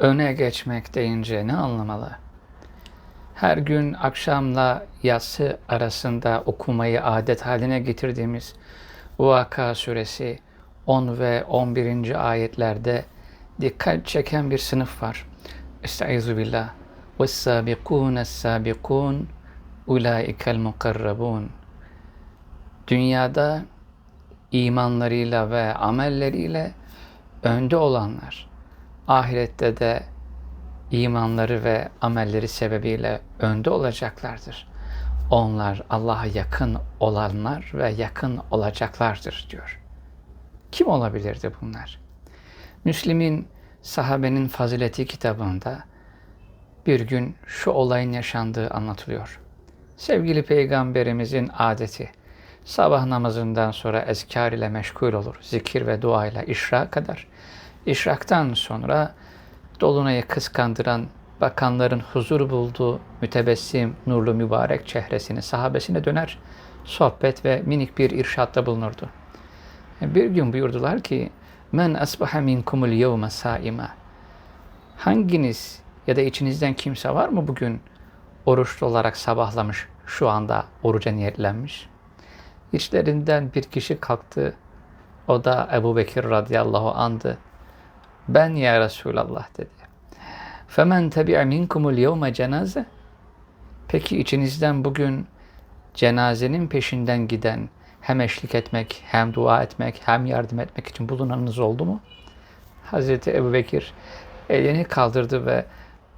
öne geçmek deyince ne anlamalı? Her gün akşamla yatsı arasında okumayı adet haline getirdiğimiz Vaka suresi 10 ve 11. ayetlerde dikkat çeken bir sınıf var. Estaizu billah. وَالسَّابِقُونَ السَّابِقُونَ اُولَٰئِكَ الْمُقَرَّبُونَ Dünyada imanlarıyla ve amelleriyle önde olanlar, ahirette de imanları ve amelleri sebebiyle önde olacaklardır. Onlar Allah'a yakın olanlar ve yakın olacaklardır diyor. Kim olabilirdi bunlar? Müslim'in sahabenin fazileti kitabında bir gün şu olayın yaşandığı anlatılıyor. Sevgili peygamberimizin adeti sabah namazından sonra ezkar ile meşgul olur. Zikir ve dua ile işra kadar. İşraktan sonra dolunayı kıskandıran bakanların huzur bulduğu mütebessim, nurlu mübarek çehresini sahabesine döner, sohbet ve minik bir irşatta bulunurdu. Bir gün buyurdular ki, Men asbaha minkumul yevme saima. Hanginiz ya da içinizden kimse var mı bugün oruçlu olarak sabahlamış, şu anda oruca niyetlenmiş? İçlerinden bir kişi kalktı. O da Ebu Bekir radıyallahu andı. Ben ya Resulallah dedi. Femen tebi'a minkumul yevme cenaze. Peki içinizden bugün cenazenin peşinden giden hem eşlik etmek, hem dua etmek, hem yardım etmek için bulunanınız oldu mu? Hazreti Ebu Bekir elini kaldırdı ve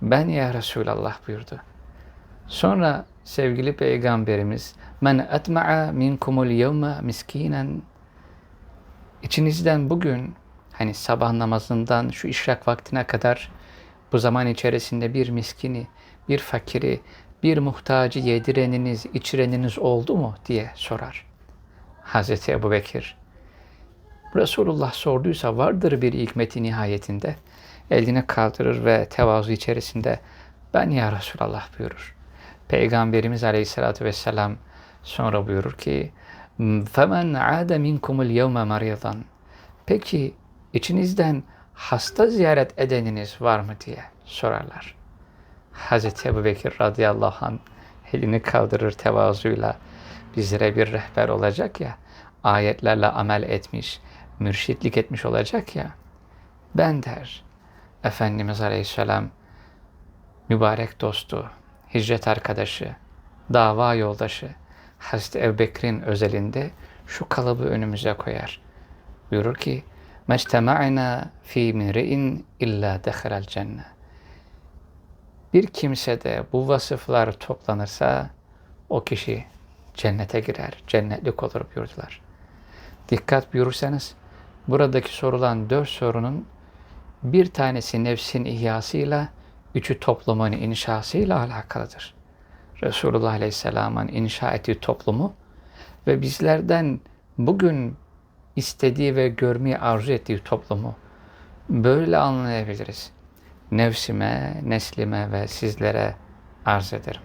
ben ya Resulallah buyurdu. Sonra sevgili peygamberimiz men etma'a minkumul yevme miskinen içinizden bugün hani sabah namazından şu işrak vaktine kadar bu zaman içerisinde bir miskini, bir fakiri, bir muhtacı yedireniniz, içireniniz oldu mu diye sorar. Hazreti Ebu Bekir. Resulullah sorduysa vardır bir hikmeti nihayetinde. Elini kaldırır ve tevazu içerisinde ben ya Resulallah buyurur. Peygamberimiz Aleyhisselatü Vesselam sonra buyurur ki فَمَنْ عَادَ مِنْكُمُ الْيَوْمَ مَرِيضًا Peki içinizden hasta ziyaret edeniniz var mı diye sorarlar. Hazreti Ebu Bekir radıyallahu anh elini kaldırır tevazuyla bizlere bir rehber olacak ya, ayetlerle amel etmiş, mürşitlik etmiş olacak ya, ben der, Efendimiz Aleyhisselam mübarek dostu, hicret arkadaşı, dava yoldaşı Hazreti Ebu Bekir'in özelinde şu kalıbı önümüze koyar. Buyurur ki, Mectema'na fi mri'in illa dehalel cennet. Bir kimsede bu vasıflar toplanırsa o kişi cennete girer, cennetlik olur buyurdular. Dikkat buyurursanız buradaki sorulan dört sorunun bir tanesi nefsin ihyasıyla, üçü toplumun inşasıyla alakalıdır. Resulullah Aleyhisselam'ın inşa ettiği toplumu ve bizlerden bugün istediği ve görmeyi arzu ettiği toplumu böyle anlayabiliriz. Nefsime, neslime ve sizlere arz ederim.